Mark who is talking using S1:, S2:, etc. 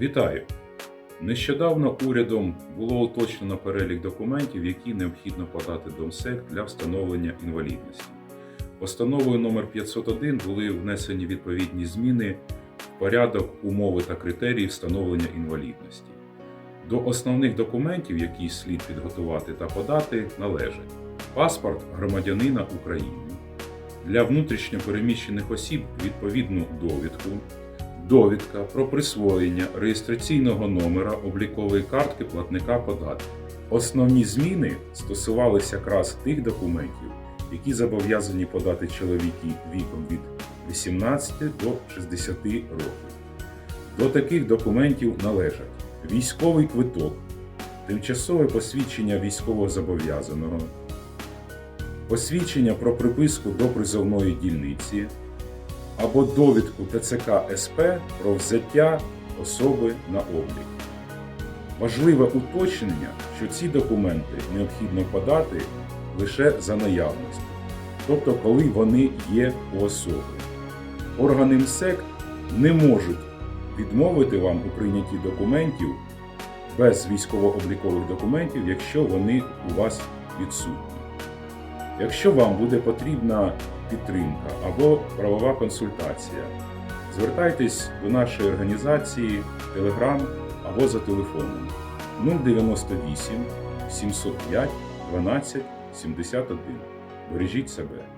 S1: Вітаю! Нещодавно урядом було уточнено перелік документів, які необхідно подати до МСЕК для встановлення інвалідності. Постановою номер 501 були внесені відповідні зміни в порядок, умови та критерії встановлення інвалідності. До основних документів, які слід підготувати та подати, належать паспорт громадянина України, для внутрішньо переміщених осіб відповідну довідку, довідка про присвоєння реєстраційного номера облікової картки платника податків. Основні зміни стосувалися якраз тих документів, які зобов'язані подати чоловіки віком від 18 до 60 років. До таких документів належать військовий квиток, тимчасове посвідчення військовозобов'язаного, посвідчення про приписку до призовної дільниці або довідку ТЦК СП про взяття особи на облік. Важливе уточнення, що ці документи необхідно подати лише за наявності, тобто коли вони є у особи. Органи МСЕК не можуть відмовити вам у прийнятті документів без військово-облікових документів, якщо вони у вас відсутні. Якщо вам буде потрібна підтримка або правова консультація, звертайтесь до нашої організації Telegram або за телефоном 098 705 12 71. Бережіть себе.